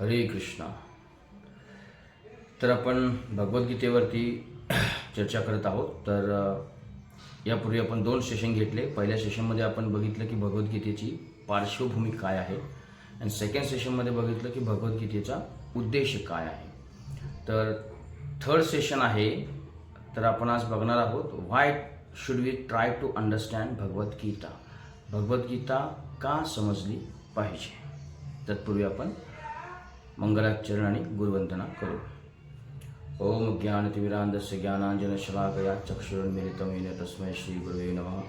हरे कृष्णा. तर आपण भगवद्गीतेवरती चर्चा करत आहोत. तर यापूर्वी आपण दोन सेशन घेतले. पहिल्या सेशनमध्ये आपण बघितलं की भगवद्गीतेची पार्श्वभूमी काय आहे आणि सेकंड सेशनमध्ये बघितलं की भगवद्गीतेचा उद्देश काय आहे. तर थर्ड सेशन आहे. तर आपण आज बघणार आहोत why should we try to understand Bhagavadgita? Bhagavadgita का समजली पाहिजे? तत्पूर्वी आपण मंगलाचरण आणि गुरुवंदना करू ओम ज्ञानतिमिरांधस्य ज्ञानांजनशलाकया चक्षुरुन्मिलितमेन तस्मै श्रीगुरुवे नमः।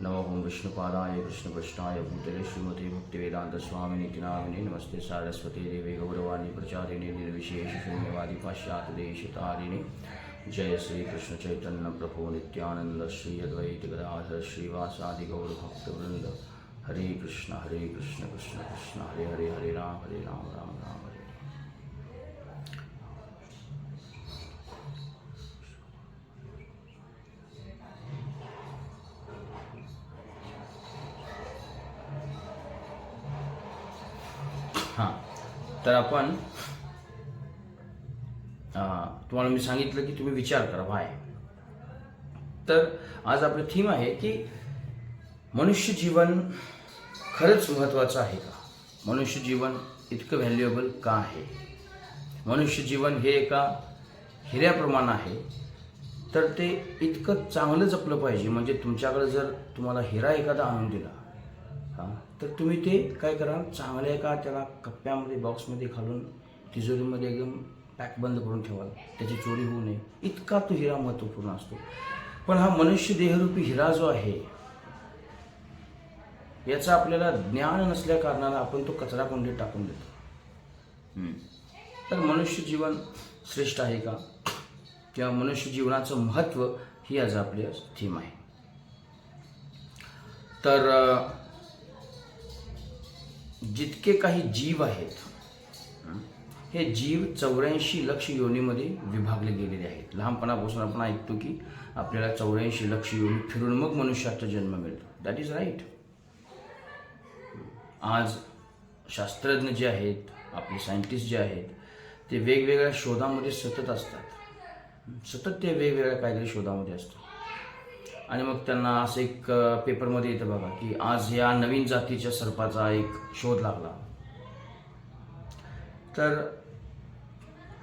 नमो ओम विष्णुपादाय कृष्णकृष्णाय भूतले श्रीमती भक्तिवेदान्तस्वामिनीति नामिने नमस्ते सारस्वती देवे गौरवाणी प्रचारिणे निर्विशेष शून्यवादी पाश्चात्यदेशतारिणे जय श्री कृष्ण चैतन्य श्री हरे कृष्ण हरे कृष्ण कृष्ण कृष्ण। हरे हरे हरे राम हरे राम राम राम। तर आपण तुम्हाला मी सांगितलं की तुम्ही विचार करा वाय तर आज आपली थीम आहे की मनुष्य जीवन खरंच महत्त्वाचं आहे का? मनुष्य जीवन इतकं व्हॅल्युएबल का आहे? मनुष्य जीवन हे एका हिऱ्याप्रमाणे आहे तर ते इतकं चांगलं जपलं पाहिजे. म्हणजे तुमच्याकडे जर तुम्हाला हिरा एखादा आणून दिला हां. तर तुम्ही ते काय करा चांगल्या एका त्याला कप्प्यामध्ये बॉक्समध्ये घालून तिजोरीमध्ये एकदम पॅक बंद करून ठेवाल. त्याची चोरी होऊ नये. इतका तो हिरा महत्त्वपूर्ण असतो. पण हा मनुष्य देहरूपी हिरा जो आहे याचा आपल्याला ज्ञान नसल्या कारणानं आपण तो कचरा कोंडीत टाकून देतो. तर मनुष्य जीवन श्रेष्ठ आहे का? किंवा मनुष्य जीवनाचं महत्त्व ही आज आपली थीम आहे. तर जितके काही जीव आहेत हे जीव चौऱ्याऐंशी लक्ष योनीमध्ये विभागले गेलेले आहेत. लहानपणापासून आपण ऐकतो की आपल्याला चौऱ्याऐंशी लक्ष योनी फिरून मग मनुष्याचा जन्म मिळतो. दॅट इज राईट आज शास्त्रज्ञ जे आहेत आपले सायंटिस्ट जे आहेत ते वेगवेगळ्या शोधामध्ये सतत असतात. सतत ते वेगवेगळ्या काहीतरी शोधामध्ये असतात. आणि मग त्यांना असं एक पेपरमध्ये येतं बघा की आज या नवीन जातीच्या सर्पाचा एक शोध लागला. तर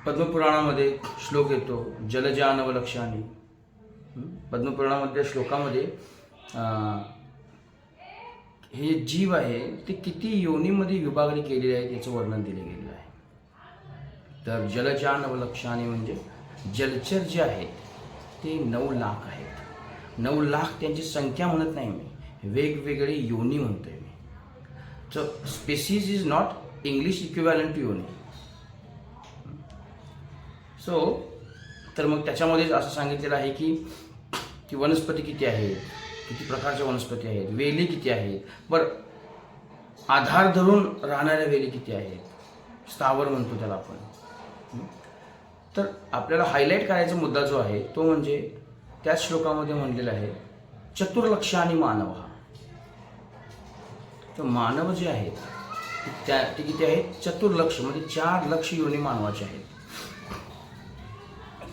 पद्मपुराणामध्ये श्लोक येतो जलजानव लक्षाने पद्मपुराणामध्ये श्लोकामध्ये हे जीव आहे ते किती योनीमध्ये विभागणी केलेली आहे याचं वर्णन दिले गेलेलं आहे. तर जलजान अवलक्षाने म्हणजे जलचर जे आहेत ते नऊ लाख आहेत. नऊ लाख त्यांची संख्या म्हणत नाही मी. वेगवेगळे योनी म्हणतोय मी. So species is not English equivalent to योनी सो तर मग त्याच्यामध्येच असं सांगितलेलं आहे की की वनस्पती किती आहेत? किती प्रकारच्या वनस्पती आहेत? वेली किती आहेत? बरं आधार धरून राहणाऱ्या वेली किती आहेत? स्थावर म्हणतो त्याला आपण. तर आपल्याला हायलाईट करायचा मुद्दा जो आहे तो म्हणजे त्याच श्लोकामध्ये म्हणलेलं आहे चतुर्लक्ष आणि मानव. हा तर मानव जे आहेत त्या ते किती आहेत? चतुर्लक्ष म्हणजे चार लक्ष योनी मानवाचे आहेत.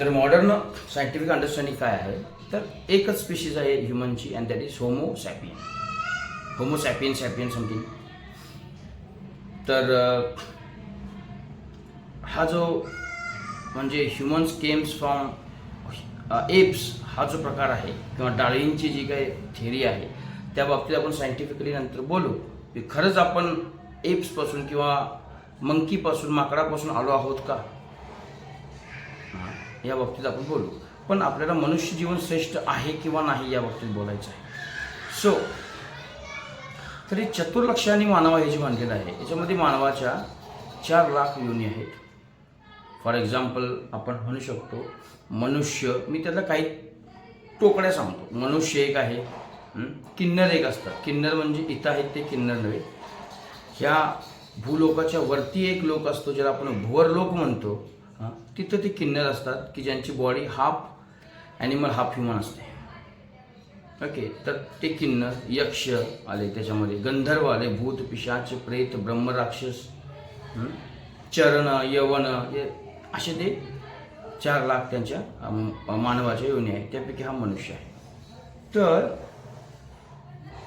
तर मॉडर्न सायंटिफिक अंडरस्टँडिंग काय आहे? तर एकच स्पेशीज आहे ह्युमनची and that is homo sapien homo sapien sapien something. तर हा जो म्हणजे ह्युमन्स केम्स फ्रॉम एप्स हा जो प्रकार आहे किंवा डाळींची जी काही थेरी आहे त्या बाबतीत आपण सायंटिफिकली नंतर बोलू की खरंच आपण एप्सपासून किंवा मंकीपासून माकडापासून आलो आहोत का? हां, या बाबतीत आपण बोलू. पण आपल्याला मनुष्य जीवन श्रेष्ठ आहे किंवा नाही या बाबतीत बोलायचं आहे. सो तरी चतुर्लक्षाने मानव हे जे मानलेलं आहे याच्यामध्ये मानवाच्या चार लाख योनी आहेत. फॉर एक्झाम्पल आपण म्हणू शकतो मनुष्य मी त्याला काही टोकड्या सांगतो. मनुष्य एक आहे किन्नर एक असतात. किन्नर म्हणजे इथं आहेत ते किन्नर नव्हे. ह्या भूलोकाच्या वरती एक लोक असतो ज्याला आपण भुवरलोक म्हणतो. हां? तिथं ते किन्नर असतात की ज्यांची body half animal half human असते. ओके तर ते किन्नर यक्ष आले त्याच्यामध्ये गंधर्व आले भूत पिशाच प्रेत ब्रह्मराक्षस चरण यवन हे असे ते चार लाख त्यांच्या मानवाच्या योनी आहेत. त्यापैकी हा मनुष्य आहे. तर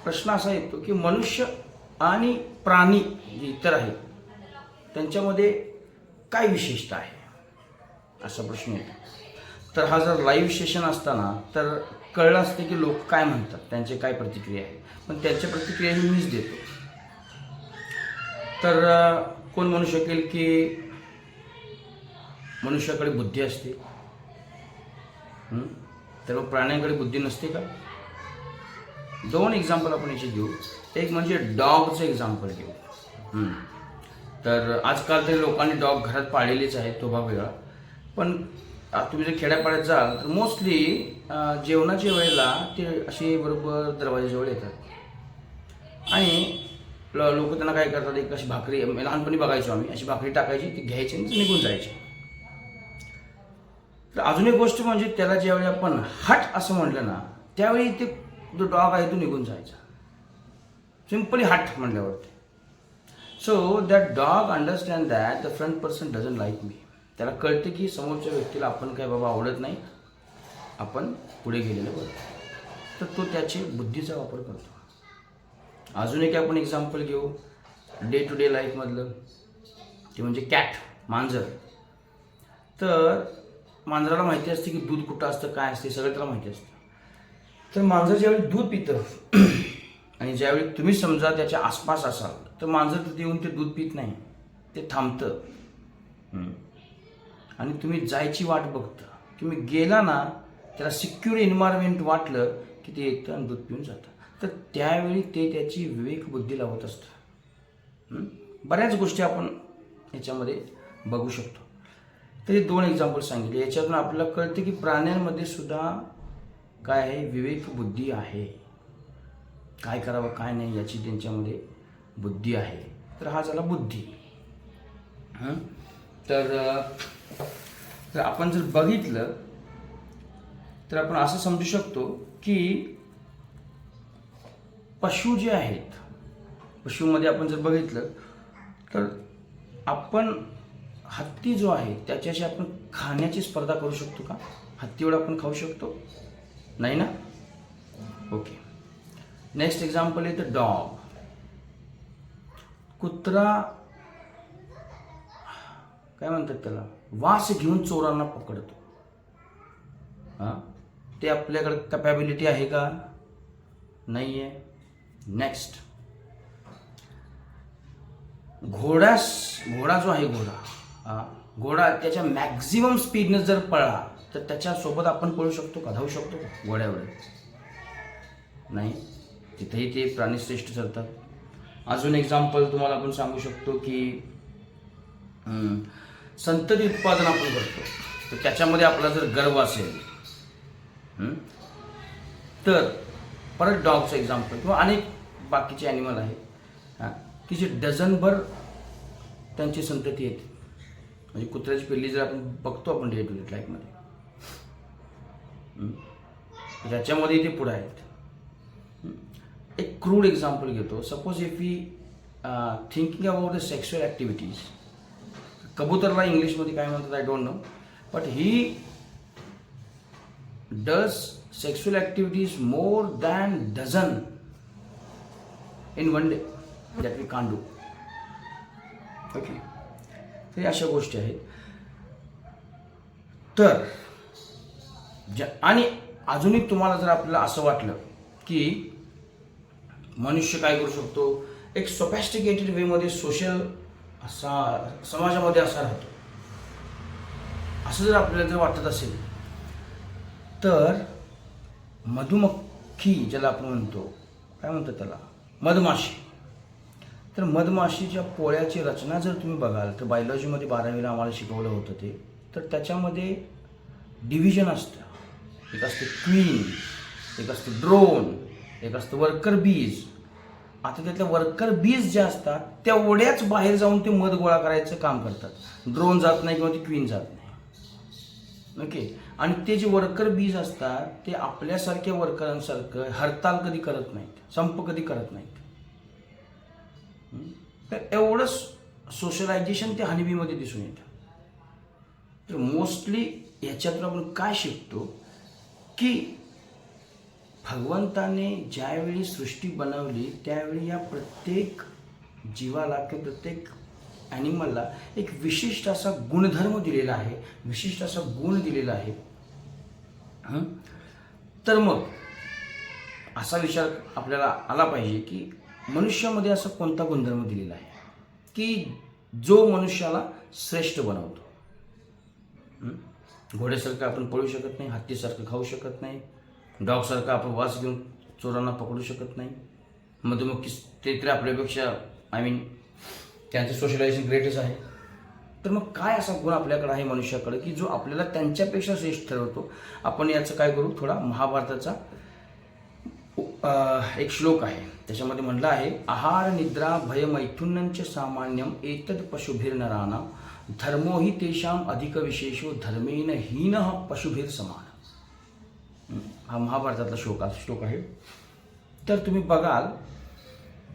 प्रश्न असा येतो की मनुष्य आणि प्राणी जे इतर आहेत त्यांच्यामध्ये काय विशेषता आहे? असा प्रश्न येतो. तर हा जर लाईव्ह सेशन असताना तर कळलं असतं की लोक काय म्हणतात त्यांचे काय प्रतिक्रिया आहे पण त्यांच्या प्रतिक्रिया मीच देतो. तर कोण म्हणू शकेल की मनुष्याकडे बुद्धी असते. तर मग प्राण्यांकडे बुद्धी नसते का? दोन एक्झाम्पल आपण याचे घेऊ. एक म्हणजे डॉगचं एक्झाम्पल घेऊ. तर आजकाल तरी लोकांनी डॉग घरात पाळलेलेच आहेत तो भाग वेगळा. पण तुम्ही जर खेड्यापाड्यात जाल तर मोस्टली जेवणाच्या वेळेला ते असे बरोबर दरवाजाजवळ येतात. आणि लोक त्यांना काय करतात एक अशी भाकरी लहानपणी बघायचो आम्ही अशी भाकरी टाकायची ती घ्यायची आणि ती निघून जायची. तर अजून एक गोष्ट म्हणजे त्याला ज्यावेळी आपण हट असं म्हटलं ना त्यावेळी ते जो डॉग आहे तो निघून जायचा. सिम्पली हट म्हणल्यावरती. So that dog understand that the front person doesn't like me त्याला कळतं की समोरच्या व्यक्तीला आपण काय बाबा आवडत नाही आपण पुढे गेलेलं बरं. तर तो त्याची बुद्धीचा वापर करतो. अजून एक आपण एक्झाम्पल घेऊ. डे टू डे लाईफमधलं ते म्हणजे कॅट मांजर. तर मांजराला माहिती असते की दूध कुठं असतं काय असते सगळं त्याला माहिती असतं. तर मांजर ज्यावेळी दूध पितं आणि ज्यावेळी तुम्ही समजा त्याच्या आसपास असाल तर मांजर तिथे येऊन ते दूध पित नाही. ते थांबतं. आणि तुम्ही जायची वाट बघता. तुम्ही गेला ना त्याला सिक्युर एन्व्हायरमेंट वाटलं की ते येतं आणि दूध पिऊन जातं. तर त्यावेळी ते त्याची विवेक बुद्धी लावत असतं. बऱ्याच गोष्टी आपण याच्यामध्ये बघू शकतो. ते दोन एक्झाम्पल सांगितले. याच्यातून आपल्याला कळतं की प्राण्यांमध्ये सुद्धा काय आहे? विवेक बुद्धी आहे. काय करावं काय नाही याची त्यांच्यामध्ये बुद्धी आहे. तर हा झाला बुद्धी. तर तर आपण जर बघितलं तर आपण असं समजू शकतो की पशु जे आहेत पशुमध्ये आपण जर बघितलं तर आपण हत्ती जो आहे त्याच्याशी आपण खाण्याची स्पर्धा करू शकतो का? हत्तीवर आपण खाऊ शकतो. नाही ना? ओके नेक्स्ट एक्झाम्पल येतं डॉग कुत्रा काय म्हणतात त्याला? वास घेऊन चोरांना पकडतो. हां? ते आपल्याकडे कपॅबिलिटी आहे का? नाही आहे नेक्स्ट घोड्यास घोडा जो आहे घोडा. घोडा त्याच्या मॅक्झिमम स्पीडनं जर पळला तर त्याच्यासोबत आपण पळू शकतो का? धावू शकतो का? घोड्यावर? नाही. तिथेही ते प्राणीश्रेष्ठ ठरतात. अजून एक्झाम्पल तुम्हाला आपण सांगू शकतो की संतती उत्पादन आपण करतो. तर त्याच्यामध्ये आपला जर गर्व असेल तर परत डॉगचं एक्झाम्पल किंवा अनेक बाकीचे ॲनिमल आहेत हां की जे डझनभर त्यांची संतती येते म्हणजे कुत्र्याची पिल्ली जर आपण बघतो आपण डे टू डे लाईफमध्ये त्याच्यामध्ये ते पुढे आहेत. एक क्रूड एक्झाम्पल घेतो. Suppose if we thinking about the sexual activities कबूतरला इंग्लिशमध्ये काय म्हणतात I don't know but he does sexual activities more than dozen in one day that we can do okay तर अशा गोष्टी आहेत. तर ज्या आणि अजूनही तुम्हाला जर आपल्याला असं वाटलं की मनुष्य काय करू शकतो? एक सोफॅस्टिकेटेड वेमध्ये सोशल असा समाजामध्ये असा राहतो असं जर आपल्याला जर वाटत असेल तर मधुमक्खी ज्याला आपण म्हणतो काय म्हणतो त्याला? मधमाशी. तर मधमाशीच्या पोळ्याची रचना जर तुम्ही बघाल तर बायोलॉजीमध्ये बारावीला आम्हाला शिकवलं होतं ते तर त्याच्यामध्ये डिव्हिजन असतं. एक असतं क्वीन एक असतं ड्रोन एक असतं वर्कर बीज आता त्यातल्या वर्कर बीज ज्या असतात तेवढ्याच बाहेर जाऊन ते मध गोळा करायचं काम करतात. ड्रोन जात नाही किंवा ती क्वीन जात नाही. ओके आणि ते जे वर्कर बीज असतात ते आपल्यासारख्या वर्करांसारखं हरताल कधी करत नाहीत संप कधी करत नाहीत. तर एवढं सोशलायझेशन ते हनीबीमध्ये दिसून येतं. तर मोस्टली ह्याच्यातून आपण काय शिकतो? की भगवंताने ज्यावेळी सृष्टी बनवली त्यावेळी या प्रत्येक जीवाला किंवा प्रत्येक ॲनिमलला एक विशिष्ट असा गुणधर्म दिलेला आहे विशिष्ट असा गुण दिलेला आहे. तर मग असा विचार आपल्याला आला पाहिजे की मनुष्यामध्ये असा कोणता गुणधर्म दिलेला आहे? की जो मनुष्याला श्रेष्ठ बनवतो. घोड्यासारखं आपण पळू शकत नाही हत्तीसारखं खाऊ शकत नाही डॉगसारखं आपण वास घेऊन चोरांना पकडू शकत नाही. मधुमक्खी ते तरी आपल्यापेक्षा आय मीन त्यांचं सोशलायझेशन ग्रेटच आहे. तर मग काय असा गुण आपल्याकडे आहे मनुष्याकडे की जो आपल्याला त्यांच्यापेक्षा श्रेष्ठ ठरवतो? आपण याचं काय करू? थोडा महाभारताचा एक श्लोक आहे. त्याच्यामध्ये म्हटलं आहे आहार निद्रा भय मैथुनंच सामान्यम एतद पशुभिर नराना धर्मो हि तेषाम अधिक विशेषो धर्मेन हीन पशुभीर समान हा महाभारतातला श्लोक श्लोक आहे. तर तुम्ही बघाल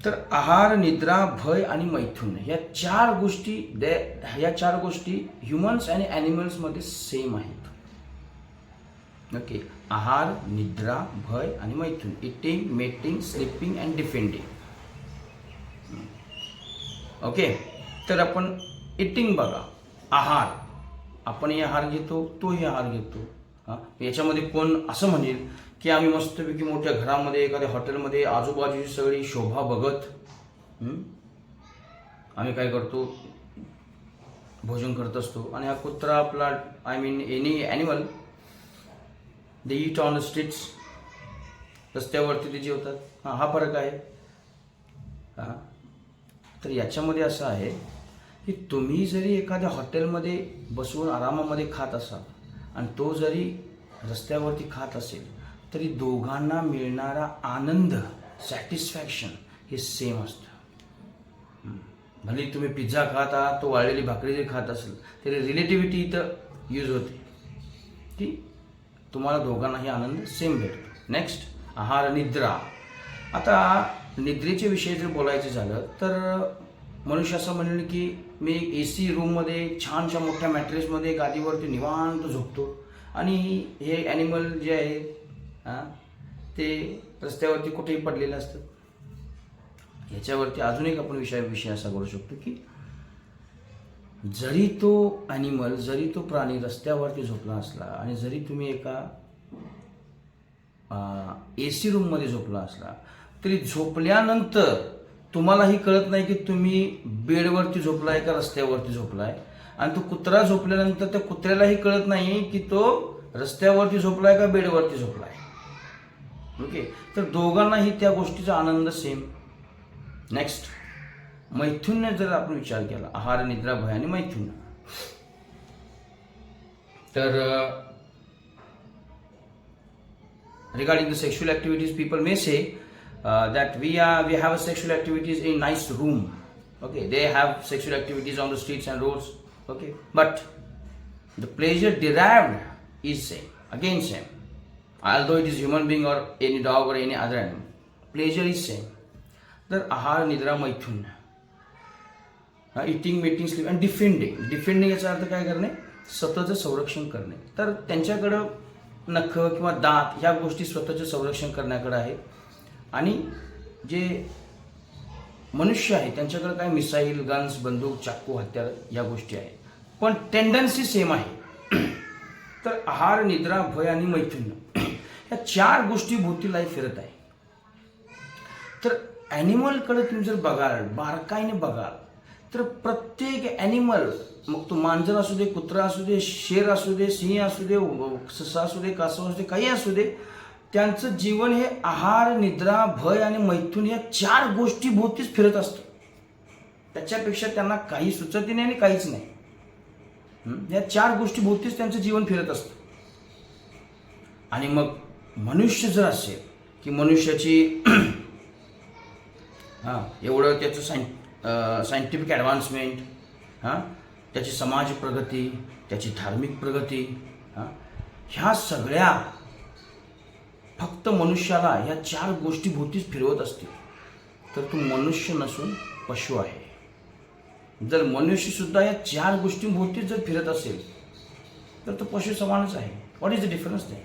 तर आहार निद्रा भय आणि मैथुन या चार गोष्टी दे- या चार गोष्टी ह्युमन्स आणि ॲनिमल्समध्ये सेम आहेत. ओके आहार निद्रा भय आणि मैथून. Eating mating sleeping and defending okay तर आपण इटिंग बघा. आहार. आपणही आहार घेतो तोही आहार घेतो. हां? याच्यामध्ये कोण असं म्हणेल की आम्ही मस्तपैकी मोठ्या घरामध्ये एखाद्या हॉटेलमध्ये आजूबाजूची सगळी शोभा बघत आम्ही काय करतो? भोजन करत असतो. आणि हा कुत्रा आपला I mean any animal they eat on streets रस्त्यावरती ते जेवतात. हां हा फरक आहे. हां. तर याच्यामध्ये असं आहे की तुम्ही जरी एखाद्या हॉटेलमध्ये बसून आरामामध्ये खात असाल आणि तो जरी रस्त्यावरती खात असेल तरी दोघांना मिळणारा आनंद सॅटिस्फॅक्शन हे सेम असतं. भले तुम्ही पिझ्झा खात आहात तो वाळलेली भाकरी जरी खात असेल तरी रिलेटिव्हिटी इथं यूज होते. की तुम्हाला दोघांनाही आनंद सेम भेटतो. नेक्स्ट आहार निद्रा. आता निद्रेचे विषय जर बोलायचं झालं तर मनुष्य असं म्हणेल की मी ए सी रूममध्ये छानशा मोठ्या मॅट्रेसमध्ये गादीवरती निवांत झोपतो. आणि हे ॲनिमल जे आहे हां ते रस्त्यावरती कुठेही पडलेलं असतं. ह्याच्यावरती अजून एक आपण विषय विषय असा करू शकतो की जरी तो ॲनिमल जरी तो प्राणी रस्त्यावरती झोपला असला आणि जरी तुम्ही एका ए सी रूममध्ये झोपला असला तरी झोपल्यानंतर तुम्हालाही कळत नाही की तुम्ही बेडवरती झोपलाय का रस्त्यावरती झोपलाय. आणि तो कुत्रा झोपल्यानंतर त्या कुत्र्यालाही कळत नाही की तो रस्त्यावरती झोपलाय का बेडवरती झोपलाय. ओके तर दोघांनाही त्या गोष्टीचा आनंद सेम नेक्स्ट मैथुन्य जर आपण विचार केला आहार निद्रा भय आणि मैथुन्य तर regarding the sexual activities people may say uh, that we are we have sexual activities in nice room okay they have sexual activities on the streets and roads okay but the pleasure derived is same again same although it is human being or any dog or any other animal pleasure is same तर आहार निद्रा मैथुन eating mating sleep आणि defending defending याचा अर्थ काय करणे? स्वतःचं संरक्षण करणे. तर त्यांच्याकडं नख किंवा दात ह्या गोष्टी स्वतःचं संरक्षण करण्याकडे आहे. आणि जे मनुष्य आहे त्यांच्याकडे काय? मिसाईल गन्स बंदूक चाकू हत्यार या गोष्टी आहेत. पण टेंडन्सी सेम आहे. तर आहार निद्रा भय आणि मैथुन्य या चार गोष्टी भोवतीलाही फिरत आहे. तर ॲनिमलकडे तुम्ही जर बघाल बारकाईने बघाल तर प्रत्येक ॲनिमल मग तो मांजर असू दे कुत्रा असू दे शेर असू दे सिंह असू दे ससा असू दे कासव असू दे काही असू दे त्यांचं जीवन हे आहार निद्रा भय आणि मैथून या चार गोष्टी भोवतीच फिरत असतं. त्याच्यापेक्षा त्यांना काही सुचत नाही आणि काहीच नाही. या चार गोष्टी भोवतीच त्यांचं जीवन फिरत असतं. आणि मग मनुष्य जर असेल की मनुष्याची हां एवढं त्याचं सायं सायंटिफिक ॲडव्हान्समेंट हां? त्याची समाज प्रगती त्याची धार्मिक प्रगती हां? ह्या सगळ्या फक्त मनुष्याला ह्या चार गोष्टी भोवतीच फिरवत असतील. तर तो मनुष्य नसून पशु आहे. जर मनुष्यसुद्धा या चार गोष्टींभोवतीच जर फिरत असेल तर तो पशु समानच आहे. व्हॉट इज द डिफरन्स ते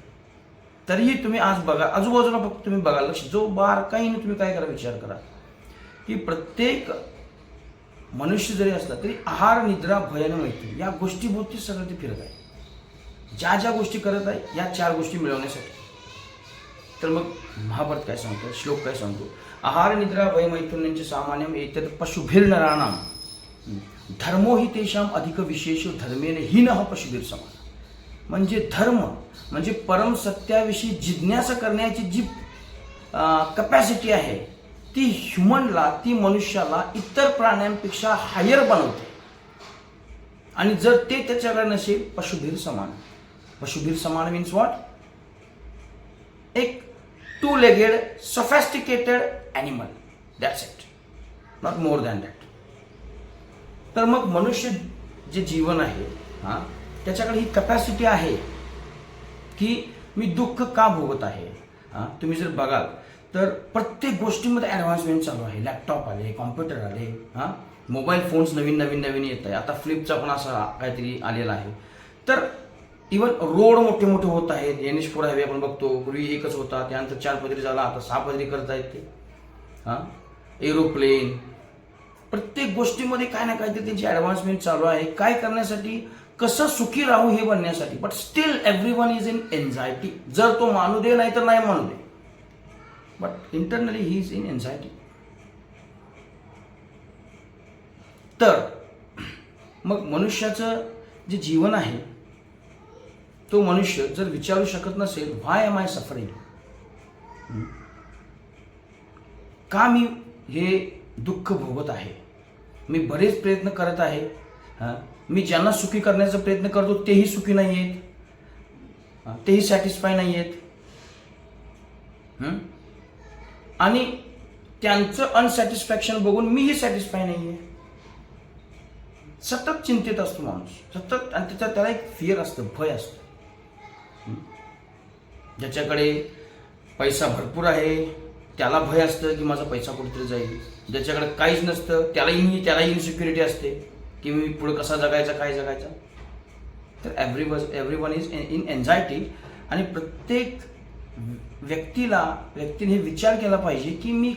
तरीही तुम्ही आज बघा आजूबाजूला फक्त तुम्ही बघा लक्ष जो बारकाईने तुम्ही काय करा विचार करा की प्रत्येक मनुष्य जरी असला तरी आहार निद्रा भयान माहिती या गोष्टीभोवती सगळं ते फिरत आहे. ज्या ज्या गोष्टी करत आहे या चार गोष्टी मिळवण्यासाठी. तर मग महाभारत काय सांगतो? श्लोक काय सांगतो? आहार निद्रा भयमैथुन्यांचे सामान्य एतद पशुभीर नराणाम धर्मो ही तेषाम अधिक विशेष धर्मेने हीन पशुभीर समान म्हणजे धर्म म्हणजे परम सत्याविषयी जिज्ञासा करण्याची जी कपॅसिटी आहे ती ह्युमनला ती मनुष्याला इतर प्राण्यांपेक्षा हायर बनवते. आणि जर ते त्याच्याकडे नसेल पशुधीर समान. पशुधीर समान मीन्स वॉट एक two legged sophisticated animal that's it not more than that तर मग मनुष्य जे जीवन आहे हां त्याच्याकडे ही कपॅसिटी आहे की मी दुःख का भोगत आहे? हां तुम्ही जर बघाल तर प्रत्येक गोष्टीमध्ये ॲडव्हान्समेंट चालू आहे. लॅपटॉप आले कॉम्प्युटर आले हां? मोबाईल फोन्स नवीन नवीन नवीन येत आहे. आता फ्लिपचा पण असा काहीतरी आलेला आहे. तर इवन रोड मोठे मोठे होत आहेत. एन एच फोर हायवे आपण बघतो. पूर्वी एकच होता. त्यानंतर चार पदरी झाला. आता सहा पदरी करता येते. हां? एरोप्लेन प्रत्येक गोष्टीमध्ये काय ना काहीतरी त्यांची ॲडव्हान्समेंट चालू आहे. काय करण्यासाठी? कसं सुखी राहू हे बनण्यासाठी. But still everyone is in anxiety जर तो मानू दे नाही तर नाही मानू दे. But internally he is in anxiety तर मग मनुष्याचं जे जीवन आहे तो मनुष्य जर विचारू शकत नसेल व्हाय एम आय सफरिंग का मी हे दुःख भोगत आहे? मी बरेच प्रयत्न करत आहे. मी ज्यांना सुखी करण्याचा प्रयत्न करतो तेही सुखी नाही आहेत तेही सॅटिस्फाय नाही आहेत आणि त्यांचं अनसॅटिस्फॅक्शन बघून मीही सॅटिस्फाय नाही आहे सतत चिंतेत असतो माणूस. सतत आणि त्याचा त्याला एक फिअर असतं भय असतं. ज्याच्याकडे पैसा भरपूर आहे त्याला भय असतं की माझा पैसा कुठेतरी जाईल. ज्याच्याकडे काहीच नसतं त्यालाही त्यालाही इन्सिक्युरिटी असते की मी पुढे कसा जगायचा काय जगायचा. तर every was everyone is in anxiety आणि प्रत्येक व्यक्तीला व्यक्तीने विचार केला पाहिजे की मी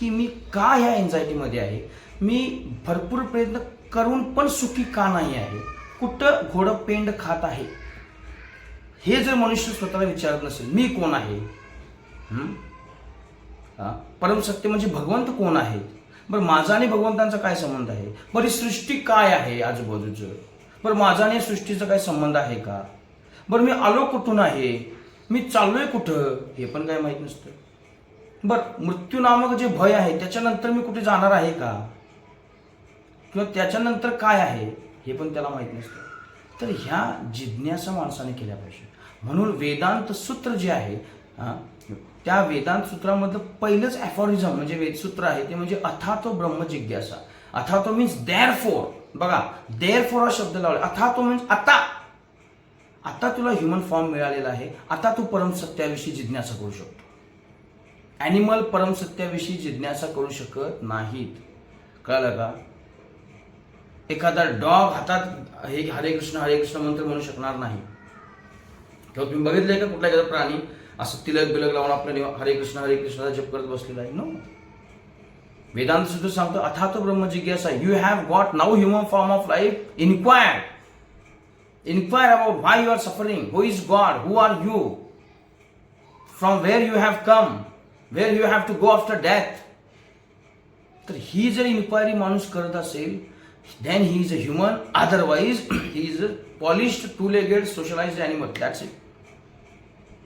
की मी का ह्या एन्झायटीमध्ये आहे? मी भरपूर प्रयत्न करून पण सुखी का नाही आहे? कुठं घोडं पेंड खात आहे? हे जर मनुष्य स्वतःला विचारत नसेल मी कोण आहे? हं? हा? परमसत्य म्हणजे भगवंत कोण आहे? बरं माझा आणि भगवंतांचा काय संबंध आहे? बरं ही सृष्टी काय आहे आजूबाजूचं? बरं माझा आणि या सृष्टीचा काय संबंध आहे का? बरं मी आलो कुठून आहे? मी चाललोय कुठं? हे पण काय माहीत नसतं. बरं मृत्यू नामक जे भय आहे त्याच्यानंतर मी कुठे जाणार आहे का? किंवा त्याच्यानंतर काय आहे हे पण त्याला माहीत नसतं. तर ह्या जिज्ञासा माणसाने केल्या पाहिजे. म्हणून वेदांत सूत्र जे आहे हा, त्या वेदांत सूत्रामधलं पहिलंच ॲफॉरिझम म्हणजे वेदसूत्र आहे ते म्हणजे अथातो ब्रह्म जिज्ञासा. अथातो मीन्स देअर फोर बघा देअर फोर हा शब्द लावला. अथातो मीन्स आता. आता तुला ह्युमन फॉर्म मिळालेला आहे. आता तू परमसत्याविषयी जिज्ञासा करू शकतो. ॲनिमल परमसत्याविषयी जिज्ञासा करू शकत नाहीत. कळलं का? एखादा डॉग हातात हे हरे कृष्ण हरे कृष्ण मंत्र म्हणू शकणार नाही. किंवा तुम्ही बघितलंय का कुठला एखादा प्राणी असं तिलक बिलक लावून आपल्या हरे कृष्ण हरे कृष्णाचा जप करत बसलेला आहे? नो वेदांत सुद्धा सांगतो अथातो ब्रह्म जिज्ञासा you have got now human form of life inquire inquire about why you are suffering Who is God Who are you from where you have come Where you have to go after death तर ही जर inquiry माणूस करत असेल then he is a human otherwise he is a polished two legged socialize animal that's it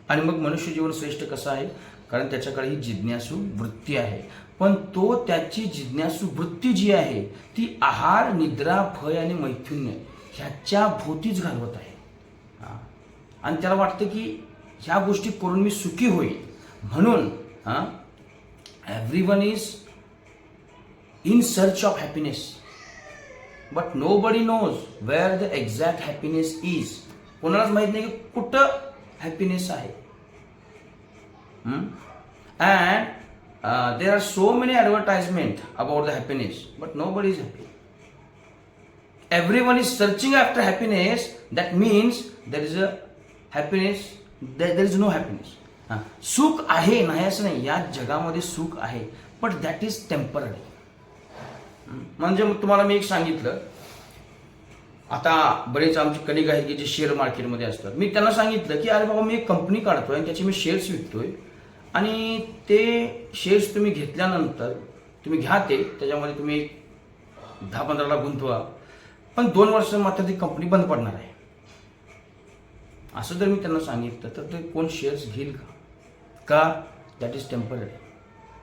आणि मग मनुष्य जीवन श्रेष्ठ कसं आहे? कारण त्याच्याकडे ही जिज्ञासू वृत्ती आहे. पण तो त्याची जिज्ञासू वृत्ती जी आहे ती आहार निद्रा भय आणि मैथुन्य ह्याच्या भोवतीच घालवत आहे. हां. आणि त्याला वाटतं की ह्या गोष्टी करून मी सुखी होईल. म्हणून हां everyone is in search of happiness but nobody knows where the exact happiness is कोणालाच माहीत नाही की कुठं हॅपीनेस आहे. And there are so many advertisement about the happiness but nobody is happy everyone is searching after happiness that means there is a happiness there is no happiness हां सुख आहे नाही असं नाही. या जगामध्ये सुख आहे. बट दॅट इज टेंपररी म्हणजे मग तुम्हाला मी एक सांगितलं. आता बरेच आमचे कलिग आहेत की जे शेअर मार्केटमध्ये असतात. मी त्यांना सांगितलं की अरे बाबा मी एक कंपनी काढतोय आणि त्याचे मी शेअर्स विकतोय. आणि ते शेअर्स तुम्ही घेतल्यानंतर तुम्ही घ्या ते. त्याच्यामध्ये तुम्ही एक दहा पंधरा लाख गुंतवा. पण दोन वर्ष मात्र ती कंपनी बंद पडणार आहे. असं जर मी त्यांना सांगितलं तर ते कोण शेअर्स घेईल का? का? दॅट इज टेंपररी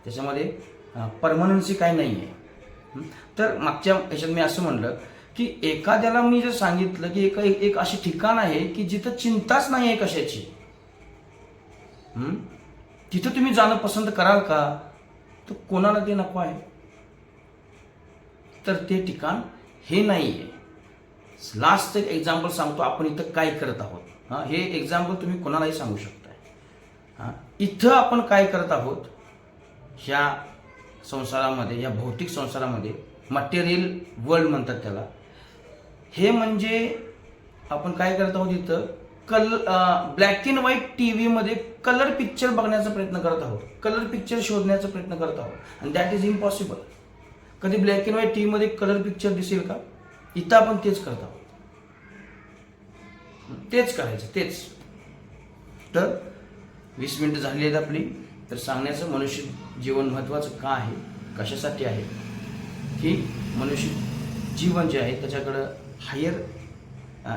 त्याच्यामध्ये परमनन्सी काय नाही आहे तर मागच्या ह्याच्यात मी असं म्हणलं की एखाद्याला मी जर सांगितलं की एक एक एक अशी ठिकाण आहे की जिथं चिंताच नाही आहे कशाची? तिथं तुम्ही जाणं पसंत कराल का? तर कोणाला ते नको आहे. तर ते ठिकाण हे नाही आहे लास्ट एक एक्झाम्पल सांगतो आपण इथं काय करत आहोत. हां हे एक्झाम्पल तुम्ही कोणालाही सांगू शकताय. हां इथं आपण काय करत आहोत ह्या संसारामध्ये या भौतिक संसारामध्ये मटेरियल वर्ल्ड म्हणतात त्याला. हे म्हणजे आपण काय करत आहोत इथं कल ब्लॅक अँड व्हाईट टी व्हीमध्ये कलर पिक्चर बघण्याचा प्रयत्न करत आहोत. कलर पिक्चर शोधण्याचा प्रयत्न करत आहोत. आणि दॅट इज इम्पॉसिबल कधी ब्लॅक अँड व्हाईट टी व्हीमध्ये कलर पिक्चर दिसेल का? इथं आपण तेच करत. आहोत तेच करायचं तेच. तर वीस मिनटं झाली आहेत आपली. तर सांगण्याचं मनुष्य जीवन महत्त्वाचं का आहे? कशासाठी आहे? की मनुष्य जीवन जे आहे त्याच्याकडं हायर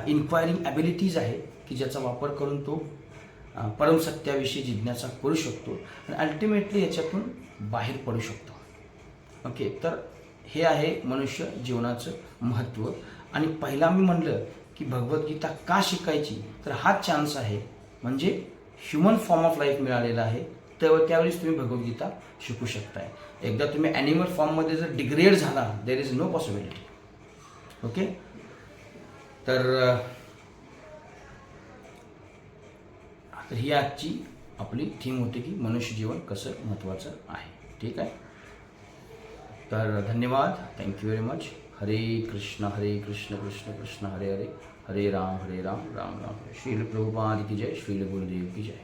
इन्क्वायरिंग ॲबिलिटीज आहे की ज्याचा वापर करून तो परमसत्याविषयी जिज्ञासा करू शकतो. आणि अल्टिमेटली याच्यातून बाहेर पडू शकतो. ओके तर हे आहे मनुष्य जीवनाचं महत्त्व. आणि पहिला मी म्हणलं की भगवद्गीता का शिकायची? तर हा चान्स आहे. म्हणजे ह्युमन फॉर्म ऑफ लाईफ मिळालेला आहे. तर त्यावेळेस तुम्ही भगवद्गीता शिकू शकताय. एकदा तुम्ही ॲनिमल फॉर्ममध्ये जर डिग्रेड झाला there is no possibility okay तर तर ही आजची आपली थीम होती की मनुष्य जीवन कसं महत्त्वाचं आहे. ठीक आहे? तर धन्यवाद. थँक्यू व्हेरी मच हरे कृष्ण हरे कृष्ण कृष्ण कृष्ण हरे हरे. हरे राम हरे राम राम राम. श्री श्रील प्रभुपाद की जय श्रील गुरुदेव की जय.